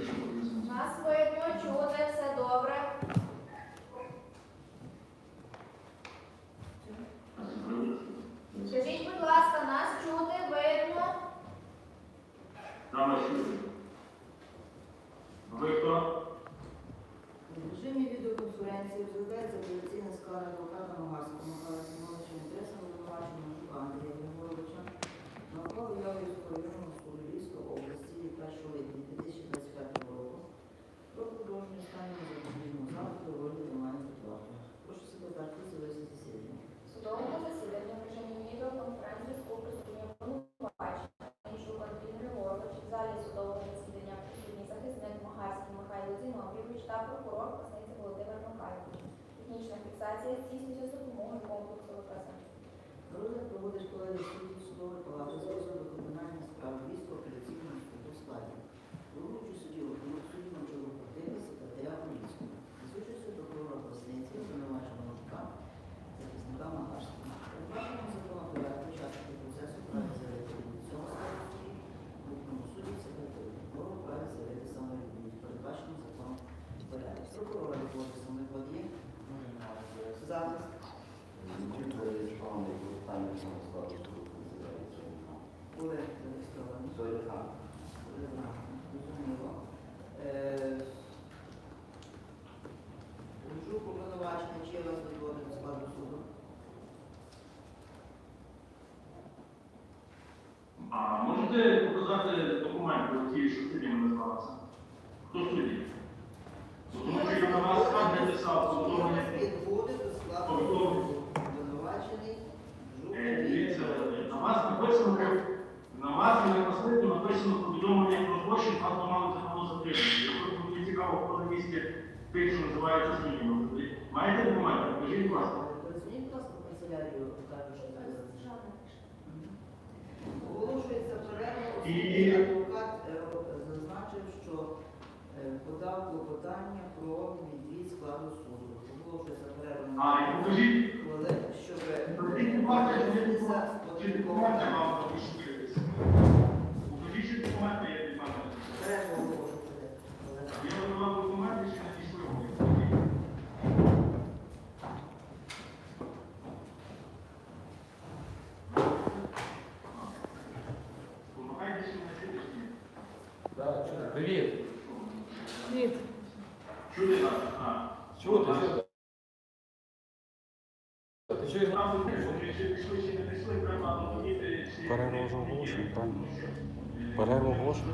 Нас видно, чути, все добре. Скажіть, будь ласка, нас чути, видно. Там чути. Ви хто? В режимі відеоконференції розглядається апеляційна скарга адвоката Магарського Михайла Сімоновича інтересами обвинуваченого Жука Андрія Григоровича на ухвалу Яврівського районного суду Львівської області від 1 липня 2025 року про продовження стану запобіжного заходу у роді тримання під вартою. Прошу секретар завести засідання. В судовому засіданні в режимі відеоконференції з присутні обвинувачення Іншук Андрій Григорович в залі судового засідання присутній захисник Магарський Михайло Зіновійович та прокурор Косниця Володимир Михайлович. Технічна фіксація здійснюється за допомогою комплексу ВКЗ. Розгляд проводить колегія суддів судової палати з розгляду кримінальних справ Львівського апеляційного суду складі. Головуючий судді округ судді Мочолу Портини, секретаря Поліцького. З участю прокурора Класниці, обвинуваченого Жука, захисника Магарського. Передбачено законом порядку учасники процесу праві заявити від цього складу судді, в окружному суді секретарю. Прокурор праві заявити самовідповідь, передбачено законом порядку. Прокурора відводить самовідводі, захист. Буде зареєстрований. Зрозуміло. Е, Жук обвинувачений, чи є у вас відводи до складу суду? А можете показати документи, ті, що судді мене назвалися? Хто судді? Тому що я на вас скарги писав, Чи повідомлення. вас до складу Обвинувачений Жук Е, Дивіться, на вас написано, на вас на наслідку написано повідомлення про злочин, вас мали закону затримати. Якщо мені цікаво, хто на місці тих, що називається суддями. Маєте документи? Покажіть, будь ласка. Перезвоніть, будь ласка, канцелярію, кажуть, що це Оголошується перерва, оскільки І- адвокат е, зазначив, що е, подав клопотання про відвід складу суду. Оголошується перерва А, і на покажіть, хвилин, щоб покажіть, будь ласка, чи є звернутися документи, чи документи вам напишуть. Покажіть, чи документи є від мене. Перерва оголошується. Я надавав документи, чи не пішли вони. Помагайте, що на сьогоднішній. Чути. Привіт. Чули нас? А. Чого ти? Чуєш? Чи... Перерва вже оголошена, е, Перерва оголошена.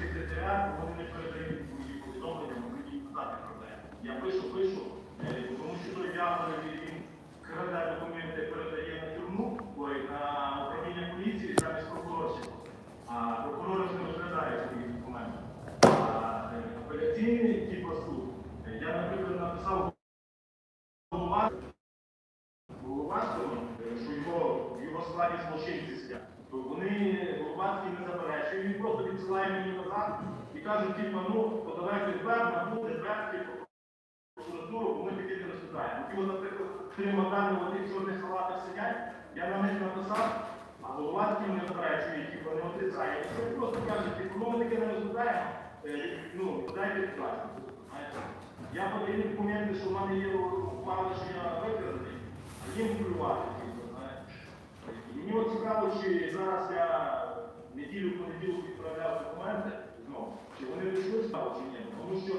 Секретаріат, вони не передають мої повідомлення, їм казати про це. Я пишу, пишу, е, тому що той дякую, він краде документи, передає на тюрму, ой, на управління поліції замість прокурорського. А прокурори ж не розглядають свої документи. А е, апеляційний типу суд, е, я, наприклад, написав голова, Головацькому, що його, в його складі злочинці сидять. То вони Головацький не заперечують, він просто відсилає мені назад і кажуть, типу, ну, подавайте двер, набути двер, типу, прокуратуру, бо ми таки не от, наприклад, модани в тих чорних халатах сидять, я на них написав, а Головацький не заперечує, типу, не отрицає. Вони просто кажуть, типу, ну, ми таки не розглядаємо, е, ну, подайте будь Я подаю документи, що в мене є ухвала, що я викраданий, а їм плювати, типу. Мені от цікаво, чи зараз я неділю в понеділок відправляв документи знову, чи вони вийшли справу, чи ні. Тому що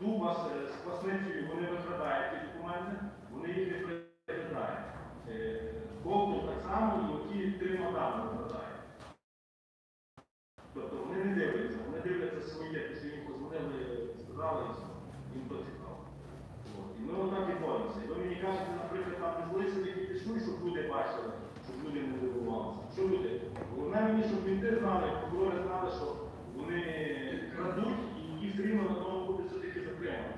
Дубас е, з класницею вони викрадають ті документи, вони їх не переглядають. Е, Ковту так само і оті три мадами викрадають. Тобто вони не дивляться, вони дивляться своє, після їм позвонили, сказали, і все. їм то цікаво. От. І ми отак і боремося. І ви мені кажете, наприклад, там не злися, які пішли, щоб люди бачили, щоб люди не дивувалися. Що люди? Головне мені, щоб мінти знали, прокурори знали, що вони крадуть і їх все рівно на тому буде все-таки затримати.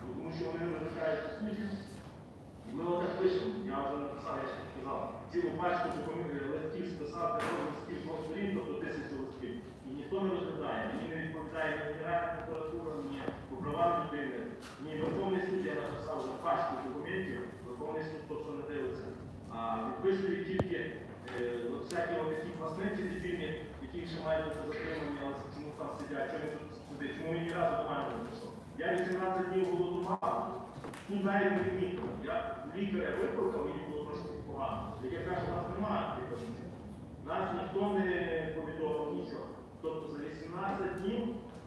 Тому що вони не викликають суспільство. І ми отак пишемо, я вже написав, я ще не сказав. Цілу пачку документів листів списати листів двох сторін, тобто тисячу листів. І ніхто не розглядає, мені не відповідає ні Генеральна прокуратура, ні по правам людини, ні Верховний суд, я написав за пачку документів, Верховний суд просто не дивиться. А тільки е, от всякі такі власниці дитині, які ще мають бути затримані, але Я чому тут сюди, чому мені разу до мене не прийшов? Я 18 днів голодував, тут навіть не відмітив. Я лікаря викликав, мені було трошки погано. Як я кажу, нас немає таких. Нас ніхто не повідомив нічого. Тобто за 18 днів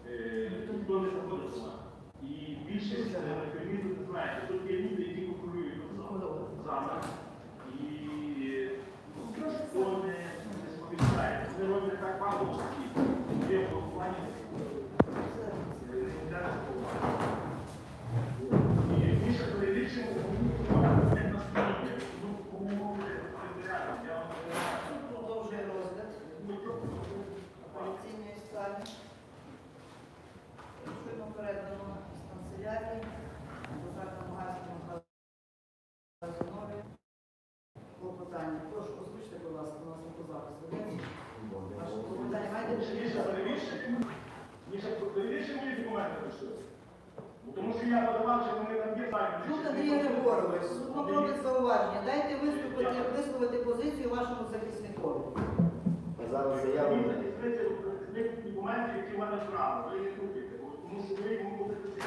е, ніхто не заходив до нас. І більшість е, лікарів, ви знаєте, тут є люди, які контролюють зараз. І ну, ніхто не, не сповіщає. Вони роблять так багато Є в плані е, не йде такого. І більше перелічимо, кому не настоїть. Ну, кому буде перевіряти, я вам не знаю. Суд продовжує розгляд апеляційної скарги. Щойно передано з канцелярії адвоката Магарського Михайла Зінові. Клопотання. Прошу, озвучте, будь ласка, у нас запис ведеться. Ваше клопотання маєте Більше перевіршити, ніж перевіршити мої документи пішли. Ну, Тому що я подавав, що вони там є самі. Жук Андрій Григорович, суд робить зауваження. Дайте виступити, висловити позицію вашому захисникові. Зараз заяву. документів, які в мене право. Ви не крутите, тому що ви йому будете.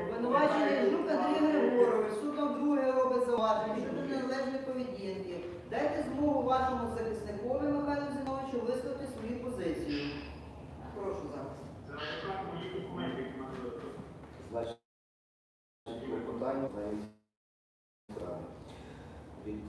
Обвинувачений Жук Андрій Григорович, судом друге робить зауваження щодо неналежної поведінки. Дайте змогу вашому захисникові Михайлу Зіновичу висловити свою позицію. Прошу зараз. Це розібрати мої документи, які в мене є. Значить, клопотання на справи від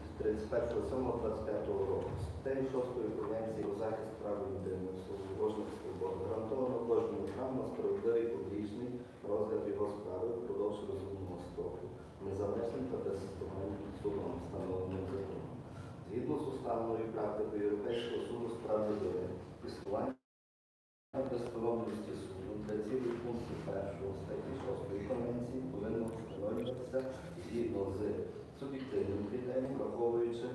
31.07.25 року. Статтею 6 Конвенції про захист прав людини в свобожних свобод гарантовано кожному право на справедливий публічний розгляд його справи впродовж розумного строку, незалежним та безсистематичним судом, встановленим законом. Згідно з уставною практикою Європейського суду з прав людини, існування безсторонності суду для цілих пунктів 1 статті 6 Конвенції повинно встановлюватися згідно з суб'єктивним критерієм, враховуючи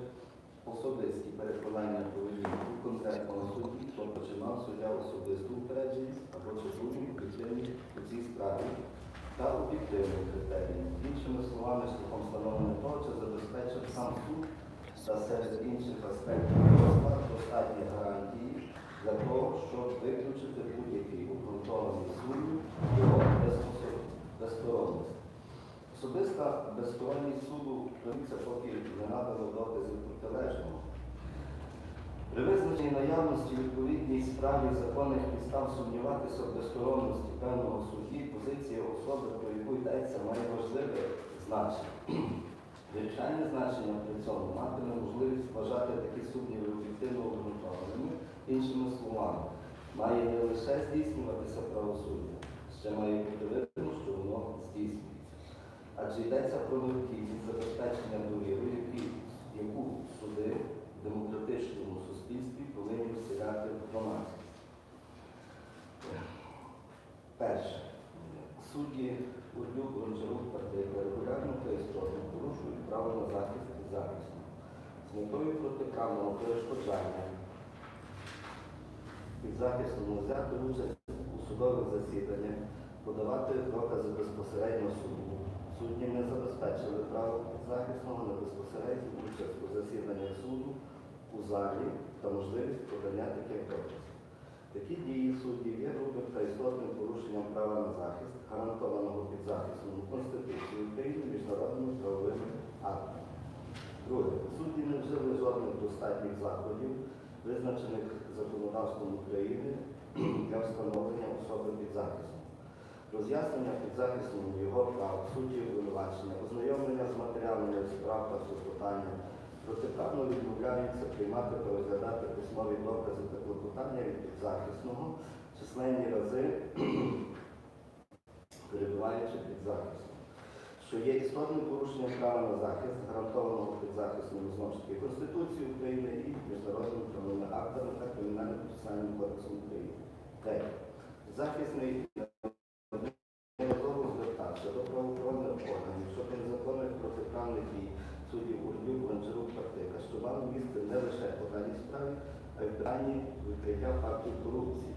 особисті переконання поведінку конкретного судді, що починав суддя особисту упередженість або чи був об'єктивний у цій справі, та об'єктивним критерієм. Іншими словами, шляхом встановлення того, чи забезпечив сам суд та серед інших аспектів його склад достатні гарантії для того, щоб виключити будь-який обґрунтований сумнів його безсторонності. Особиста безсторонність суду робиться, поки не надано доказів протилежного. При визначенні наявності відповідній справі законних підстав сумніватися в безсторонності певного судді, позиція особи, про яку йдеться, має важливе значення. Вирішальне значення при цьому матиме можливість вважати такі сумніви об'єктивно обґрунтованими, іншими словами, має не лише здійснюватися правосуддя, ще має бути видно, що воно здійснюється. Адже йдеться про необхідність забезпечення довіри, які, яку суди в демократичному суспільстві повинні вселяти в громадськість. Перше. Судді Урлюк, Гончарук, Партейка регулярно та істотно порушують право на захист і захист. З метою протиправного перешкоджання під захистом взяти участь у судових засіданнях, подавати докази безпосередньо суду. Судді не забезпечили право підзахисного на безпосередню участь у засіданнях суду у залі та можливість подання таких доказів. Такі дії суддів є грубим та істотним порушенням права на захист, гарантованого підзахисом Конституції України міжнародними правовими актами. Друге, судді не вжили жодних достатніх заходів, визначених законодавством України для встановлення особи підзахисного. Роз'яснення підзахисного його прав, суті обвинувачення, ознайомлення з матеріалами справ та клопотання, протиправно відмовляються приймати та розглядати письмові докази та клопотання від підзахисного, численні рази перебуваючи під захистом, що є істотним порушенням права на захист, гарантованого підзахисному знову ж таки Конституції України і міжнародними правовими актами та Кримінальним процесуальним кодексом України. Третє. Захисний неодноразово звертався до правоохоронних органів щодо незаконних протиправних дій суддів Урбюк, Гончарук, Партика, що мали місце не лише по даній справі, а й в питанні викриття фактів корупції.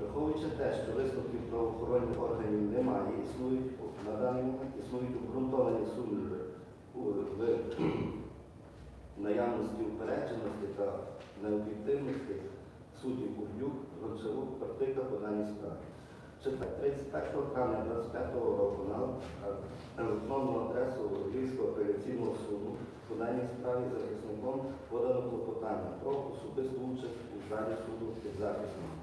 Враховуючи те, що висновків правоохоронних органів немає, існують на даний момент існують обґрунтовані сумніви в наявності упередженості та необ'єктивності суддів Куб'юк, Гончарук, Партика по даній справі. Четверте, 31 травня 25 року на електронну адресу Львівського апеляційного суду по даній справі захисником подано клопотання про особисту участь у залі суду підзахисному,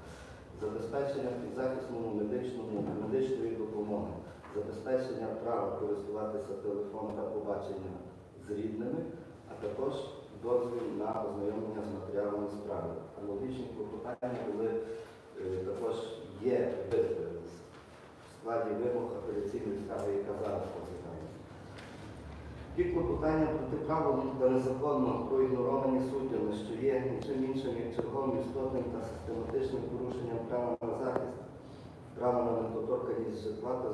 забезпечення підзахисному медичному медичної допомоги, забезпечення права користуватися телефоном та побачення з рідними, а також дозвіл на ознайомлення з матеріалами справи. Аналогічні клопотання були е, також є в е, складі вимог апеляційної справи, яка зараз розглядається. Ті клопотання протиправно та незаконно проігноровані суддями, що є нічим іншим, як черговим істотним та систематичним порушенням права на захист, права на недоторканість житла та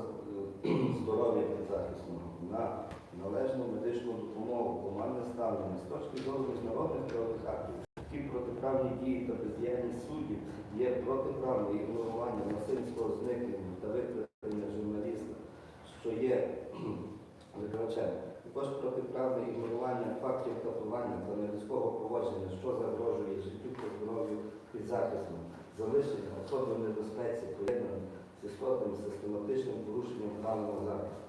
здоров'я підзахисного, на належну медичну допомогу, командне ставлення з точки зору міжнародних правових актів. Ті протиправні дії та бездіяльність суддів є протиправне ігнорування насильського зникнення та викрадення журналіста, що є кхм, викривачем. Також протиправне ігнорування фактів катування та нелюдського поводження, що загрожує життю та здоров'ю підзахисному, залишення особи в небезпеці, поєднане з істотним систематичним порушенням права на захист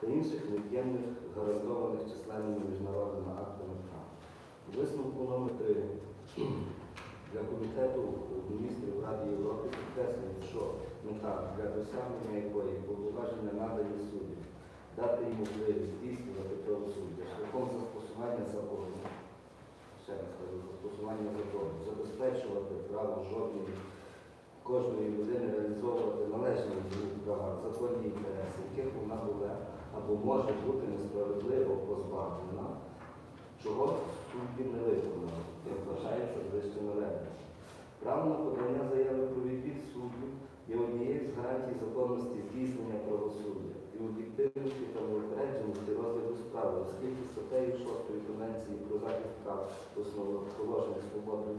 та інших нев'ємних гарантованих численними міжнародними актами права. Висновку номер 3 для комітету міністрів Ради Європи підкреслює, що мета для досягнення якої повноваження надані суддям, дати їм можливість здійснювати правосуддя шляхом застосування закону, ще раз кажу, застосування закону, забезпечувати право жодної кожної людини реалізовувати належні права, законні інтереси, яких вона була або може бути несправедливо позбавлена, чого судді не виконали, як вважається вище наведення. Право на подання заяви про відвід суддю є однією з гарантій законності здійснення правосуддя і об'єктивності та неупередженості розгляду справи, оскільки статтею 6 Конвенції про захист прав основоположних свобод